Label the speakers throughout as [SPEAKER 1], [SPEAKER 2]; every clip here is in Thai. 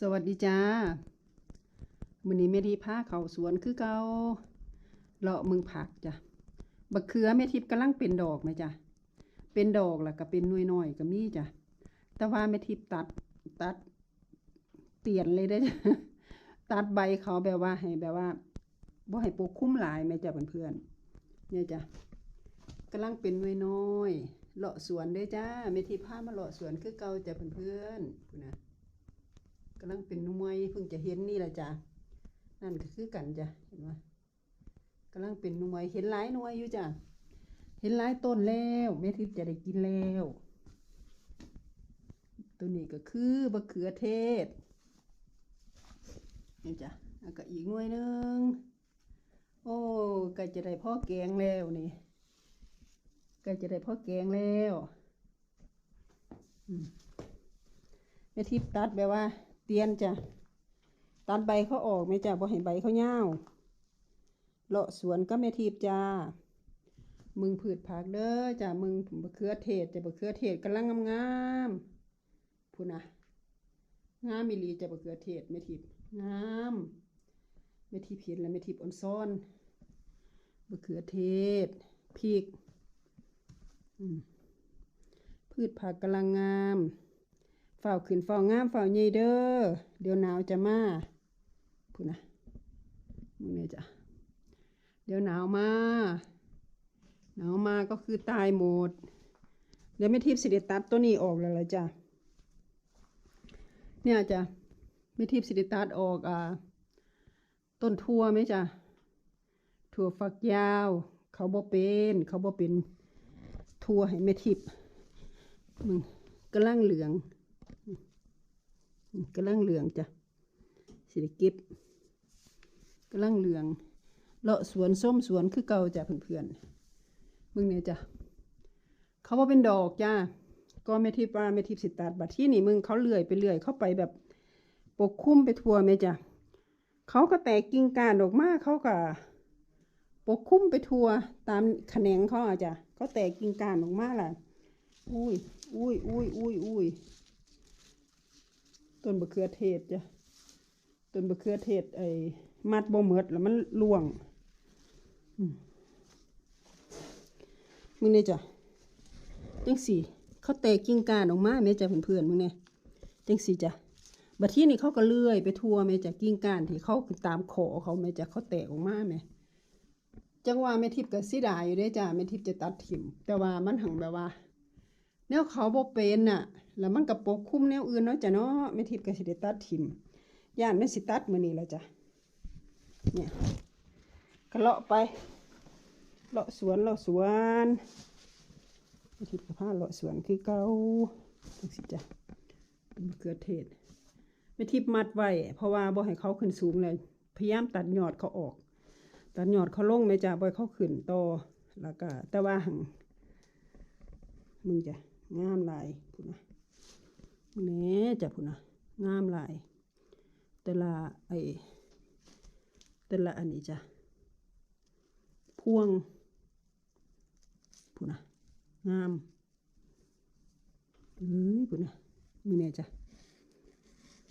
[SPEAKER 1] สวัสดีจ้ามื้อนี้แม่ทิพย์พาเขาสวนคือเกาเลาะมึงผักจ้ะบักเขือแม่ทิพย์กำลังเป็นดอกไหมจ้ะเป็นดอกแล้วก็เป็นหน่วยน้อยก็มีจ้ะแต่ว่าแม่ทิพย์ตัดตัดเปลี่ยนเลยได้จ้ะตัดใบเขาแบบว่าให้แบบว่าบ่ให้ปกคลุมหลายแม่จ้ะเพื่อนๆเนี่ยจ้ะกำลังเป็นหน่วยน้อยเลาะสวนเด้จ้าแม่ทิพย์พามาเลาะสวนคือเกาจ้ะเพื่อนๆพู้นนะ กำลังเป็นหน่วยเพิ่งจะเห็นนี่แหละจ้ะนั่นก็คือกันจ้ะเห็นไหมกำลังเป็นหน่วยเห็นหลายน่วยอยู่จ้ะเห็นหลายต้นแล้วแม่ทิพย์จะได้กินแล้ว ตัวนี้ก็คือบะเขือเทศนี่จ้ะแล้วก็อีกหน่วยหนึ่งโอ้กล้จะได้พ่อแกงแล้วนี่กล้จะได้พ่อแกงแล้วอืมแม่ทิพย์ตัดแบบว่า ตียนจ้ะตัดใบเขาออกไหมจ้ะบ่ให้ใบเขายาวเลาะสวนก็แม่ทิพจ้า มึงผืดผักเด้อจ้ะมึงบะเขือเทศจ้ะบะเขือเทศกำลังงามๆพูนะงามมิลีจ้ะบะเขือเทศแม่ทิพงามแม่ทิพย์เห็นแล้วแม่ทิพอ่อนซ้อนบะเขือเทศพริกพืชผักกำลังงาม เฝ้าขึ้นเฝ้างามเฝ้าใหญ่เด้อ เดี๋ยวหนาวจะมาพูดนะมึงเนี่ยจ้ะ เดี๋ยวหนาวมา หนาวมาก็คือตายหมด เดี๋ยวไม่ทิพย์สิเดตัดตัวนี้ออกแล้วละจ้ะ เนี่ยจ้ะไม่ทิพย์สิเดตัดออกอ่า ต้นทั่วไหมจ้ะ ถั่วฝักยาว เขาบ่เป็น เขาบ่เป็นทั่วให้แม่ทิพย์มึงกำลังเหลือง กำลังเหลืองจ้ะสิได้เก็บกำลังเหลืองเลาะสวนส้มสวนคือเก่าจ้ะเพื่อนๆมึงเนี่ยจ้ะเขาว่าเป็นดอกจ้าก็ไม่ทิพย์ว่าไม่ทิพย์สิตัดบัดที่นี่มึงเขาเลื่อยไปเลื่อยเข้าไปแบบปกคลุมไปทั่วไหมจ้ะเขาก็แตกกิ่งก้านออกมาเขาก็ปกคลุมไปทั่วตามแขนงเขาอะจ้ะเขาแตกกิ่งก้านออกมาล่ะอุ้ยอุ้ยอุ้ยอุ้ยอุ้ย ต้นบะเขือเทศจ้ะต้นบะเขือเทศไอ้มัดบ่เหมิดแล้วมันล่วงมึงเนี่ยจ้ะจังสี่เขาแตกกิ่งก้านออกมาแม่จ้ะเพื่อนๆมึงเนี่ยจังสี่จ้ะบัดที่นี่เขาก็เลื่อยไปทั่วแม่จ้ะกิ่งก้านที่เขาตามขอเขาแม่จ้ะเขาแตกออกมาแม่จังว่าแม่ทิพย์ก็สิดายอยู่เด้จ้ะแม่ทิพย์จะตัดถิ่มแต่ว่ามันหังแบบว่า แนวเขาบ่เป็นน่ะ แล้วมันก็ปกคลุมแนวอื่นเนาะจ้ะเนาะแม่ทิพย์ก็สิได้ตัดทิมย่านแม่สิตัดมือนี้แล้วจ้ะเนี่ยก็เลาะไปเลาะสวนเลาะสวนแม่ทิพย์ก็พาเลาะสวนคือเก่าจังสิจ้ะเป็นมะเขือเทศแม่ทิพย์มัดไว้เพราะว่าบ่ให้เขาขึ้นสูงเลยพยายามตัดยอดเขาออก ตัดยอดเขาลงแม่จ้ะบ่ให้เขาขึ้นต่อแล้วก็แต่ว่าหังมึงจ้ะ งามหลายพูนะแหน่จ้ะพูนะงามหลาย แต่ละไอแต่ละอันนี้จ้ะพวงพูนะงามเอ้ยพูนะมึงเนี่ยจ้ะ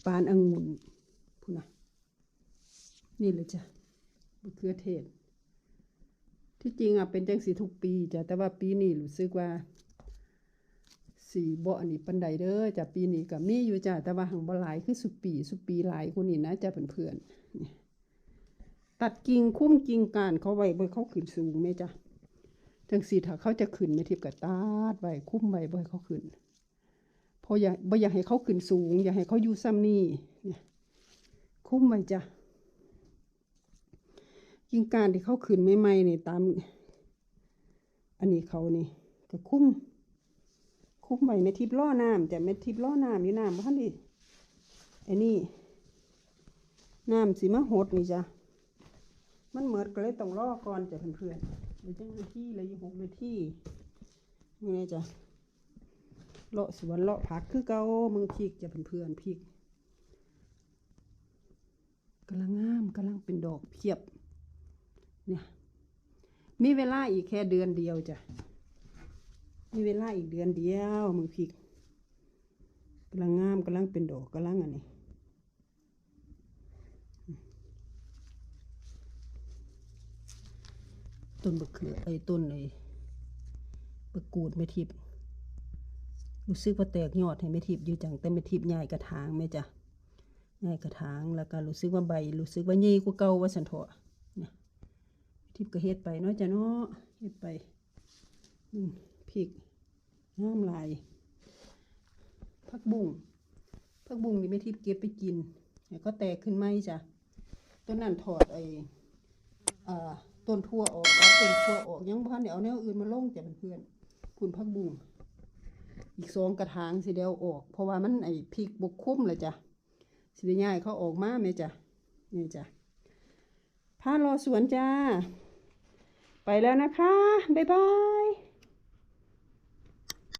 [SPEAKER 1] ปานองุ่นพูนะนี่เลยจ้ะมะเขือเทศ ที่จริงอะเป็นจังสีทุกปีจ้ะแต่ว่าปีนี้รู้สึกว่า สีบ่อันนี้ปันใดเด้อจ้ะปีนี้ก็มีอยู่จ้ะแต่ว่าหังบ่หลายคือสุปีสุปีหลายคนนี้นะจ้ะเพื่อนๆนี่ตัดกิ่งคุ้มกิ่งก้านเขาไว้บ่เขาขึ้นสูงแม่จ้ะจังสีถ้าเขาจะขึ้นแม่ทิพย์ก็ตัดไว้คุ้มไว้บ่ให้เขาขึ้นเพราะอยากบ่อยากให้เขาขึ้นสูง อยากให้เขาอยู่ซ้ำนี่เนี่ยคุ้มไว้จ้ะกิ่งก้านที่เขาขึ้นใหม่ๆนี่ตาม อันนี้เขานี่ก็คุ้ม คุบใบเม็ดทิพย์ล่อน้ำแต่เม็ดทิพย์ล่อน้ำอยู่น้ำบ่ทันดิไอ้นี่น้ำสีมะหดนี่จ้ะมันเหมือดก็เลยต้องล่อก่อนจ้ะเพื่อนๆเดี๋ยวจังนาที่เลยยี่หกนาทีนี่ไงจ้ะเลาะสวนเลาะผักคือเกามึงพริกจ้ะเพื่อนๆพริกกำลังงามกำลังเป็นดอกเพียบเนี่ยมีเวลาอีกแค่เดือนเดียวจ้ะ มีเวลาอีกเดือนเดียวมึงพริกกำลังงามกำลังเป็นดอกกำลังอันนี้ต้นบกเขือไอ้ต้นไอ้บะกูดเม่ทิบรู้สึกว่าแตกยอดให้เม่ทิบอยู่จังแต่ไม่ทิบใหญ่กระถางไหมจ้ะใหญ่กระถางแล้วก็รู้สึกว่าใบรู้สึกว่าเย่กว่าเก่าว่าสันทอเนี่ยเมทิบก็เฮ็ดไปน้อยจ้ะเนาะเฮ็ดไปอืม พริกน้ำลายผักบุ้งผักบุ้งนี่แม่ทิพย์เก็บไปกินแล้วก็แตกขึ้นไหมจ้ะต้นนั้นถอดไอ้ต้นทั่วออกเอาต้นทั่วออกยังพันเดี๋ยวเอาแนวอื่นมาลงจ้ะเพื่อนคุณพักบุ้งอีกสองกระถางสิเดียวออก เพราะว่ามันไอ้พริกบกคุ้มเลยจ้ะสิได้ง่ายเขาออกมาไหมจ้ะนี่จ้ะพารอสวนจ้า ไปแล้วนะคะ บ๊ายบาย